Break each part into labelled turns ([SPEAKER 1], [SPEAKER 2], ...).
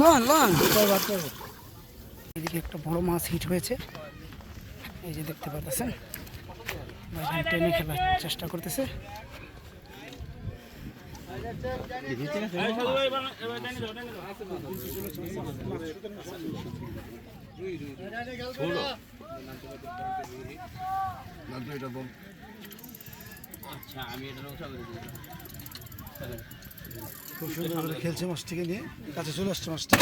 [SPEAKER 1] Loan loan এদিকে একটা বড় মাছ হিট হয়েছে। এই যে দেখতে পাচ্ছেন টেনে খেলার চেষ্টা করতেছে।
[SPEAKER 2] খুব সুন্দর করে খেলছে মাছটিকে নিয়ে। কাছে চলে আসছে মাছটি।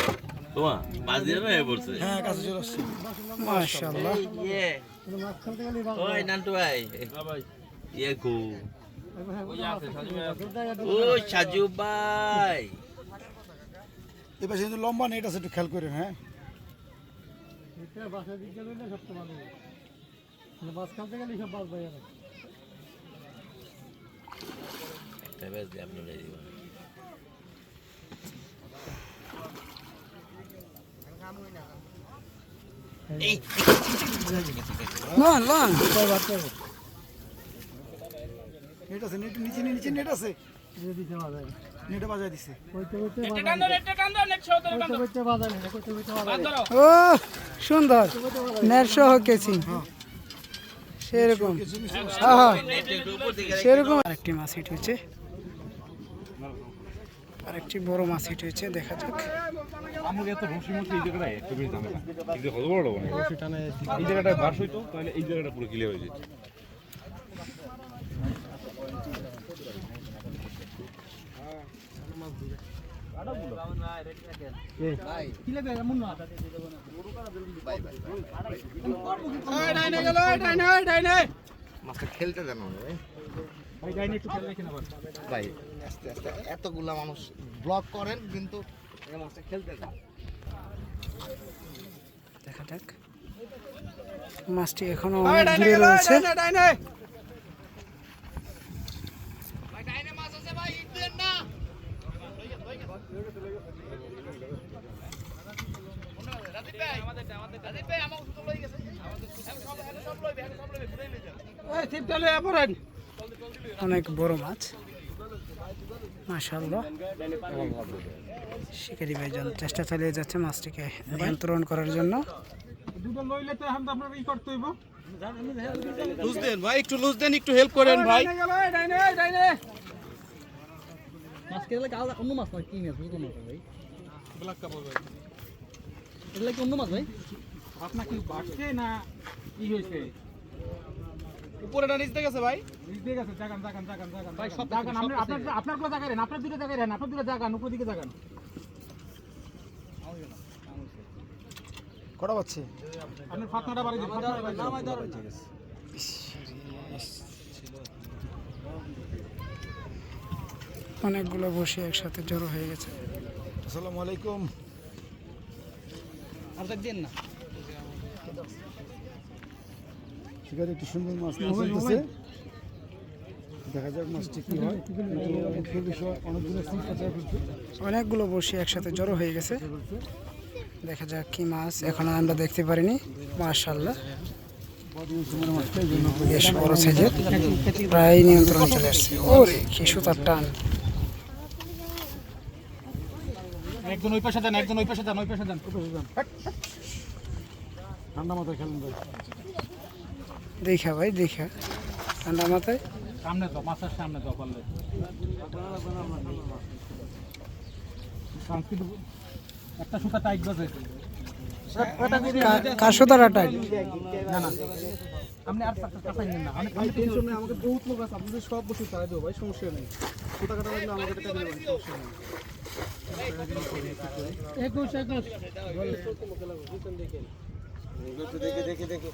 [SPEAKER 3] হয়ে পড়ছে।
[SPEAKER 2] হ্যাঁ কাছে চলে আসছে।
[SPEAKER 1] মাশাআল্লাহ।
[SPEAKER 3] ইয়ে ভাই সাজু ভাই।
[SPEAKER 2] কিন্তু লম্বা নেট আছে একটু খেয়াল করেন হ্যাঁ।
[SPEAKER 3] বেশ দিয়ে আপনি উড়ে দিবেন
[SPEAKER 1] লন লন
[SPEAKER 2] নেট আছে নেট নিচে নিচে নেট আছে। নেটে বাজায় দিছে।
[SPEAKER 1] ও সুন্দর। নেট সহ কেচিং সেরকম। হ্যাঁ হ্যাঁ। সেরকম আরেকটি মাছ হিট আরেকটি বড় মাছ হিট হয়েছে দেখা যাক।
[SPEAKER 4] আমাকে এত রসি মধ্যে এই জায়গাটায় একটু বেশি ঝামেলা কিন্তু কত বড় মানে রসি টানে এই জায়গাটায় বাস হইতো তাহলে এই জায়গাটা পুরো ক্লিয়ার হয়ে যেত।
[SPEAKER 5] মাছটা খেলতে জানো না ভাই ভাই আস্তে আস্তে এতগুলা মানুষ ব্লক করেন কিন্তু এই মাছটা খেলতে জানো
[SPEAKER 1] দেখা যাক। মাছটি এখনও দূরে রয়েছে। অনেক বড় মাছ। মাশাআল্লাহ। শিকারি ভাইজান চেষ্টা চালিয়ে যাচ্ছে মাছটিকে নিয়ন্ত্রণ করার জন্য।
[SPEAKER 2] লুজ দেন ভাই একটু লুজ দেন একটু হেল্প করেন ভাই।
[SPEAKER 6] মাছ কেটে আলাদা অন্য মাছ নয় কি মাছ বুঝলাম ভাই। এটা লাগে অন্য মাছ ভাই?
[SPEAKER 4] আপনার কি বাড়ছে না কি হয়েছে?
[SPEAKER 2] উপরেটা নিচ থেকে গেছে ভাই।
[SPEAKER 4] ঠিক আছে জাগান জাগান জাগান জাগান
[SPEAKER 6] ভাই, সব
[SPEAKER 4] জাগান।
[SPEAKER 6] সব
[SPEAKER 4] আপনার আপনার আপনারগুলো জায়গায় আপনার দুটো আপনার দুটো জাগান উপর দিকে জাগান।
[SPEAKER 2] কটা পাচ্ছে
[SPEAKER 4] আপনার ফাতনাটা বাড়ি দিন ফাতনাটা বাড়ি দিন।
[SPEAKER 1] অনেকগুলো বসে একসাথে জড়ো হয়ে গেছে।
[SPEAKER 2] আসসালামু আলাইকুম।
[SPEAKER 6] আর দেখ দেন না।
[SPEAKER 2] শিকারি একটু সুন্দর মাছ দেখা যাক মাছটি কি হয়।
[SPEAKER 1] অনেকগুলো বসে একসাথে জড়ো হয়ে গেছে। দেখা যাক কি মাছ এখন আমরা দেখতে পারিনি। মাশাল্লাহ বেশ বড় সাইজের। প্রায় নিয়ন্ত্রণ চলে আসছে। ওরে কি সুতার টান।
[SPEAKER 4] একজন ওই পাশে যান একজন ওই পাশে যান ওই পাশে যান ওই পাশে যান।
[SPEAKER 2] ঠান্ডা মাথায় খেলেন ভাই।
[SPEAKER 1] দেখা ভাই দেখা। ঠান্ডা মাথায়?
[SPEAKER 4] সামনে দাও মাছের সামনে দাও পারলে একটা সুতা টাইট বাজে।
[SPEAKER 1] কার সুতার টান
[SPEAKER 4] না না। আপনি আর একটা নেন না। আমি আমি
[SPEAKER 2] টেনশন নেই আমাকে বহুত লোক আছে আপনাদের সব বসে দেবো ভাই সমস্যা নেই। কোথা কাটা লাগলে আমাকে টাকা দেবেন সমস্যা নেই।
[SPEAKER 6] একুশ একুশ।
[SPEAKER 2] এই বসিটা একটু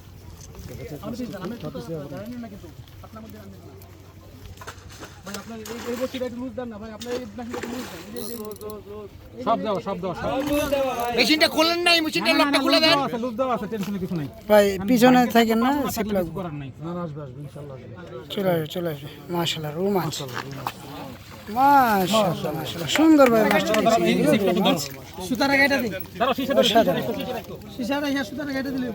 [SPEAKER 5] মেশিনটা খোলেন নাই মেশিনটা লকটা খুলে দেন।
[SPEAKER 4] লুজ দাও আছে টেনশনে কিছু নাই
[SPEAKER 1] ভাই পিছনে থাকেন না সিপ লাগবে।
[SPEAKER 4] করার নাই
[SPEAKER 2] না না আসবে। আসবে ইনশাল্লাহ
[SPEAKER 1] চলে আসবে চলে আসবে সুন্দর ভাই দেখছি
[SPEAKER 6] গাইটা দিন।
[SPEAKER 4] দাঁড়াও
[SPEAKER 6] ইয়া গাইটা দিলে।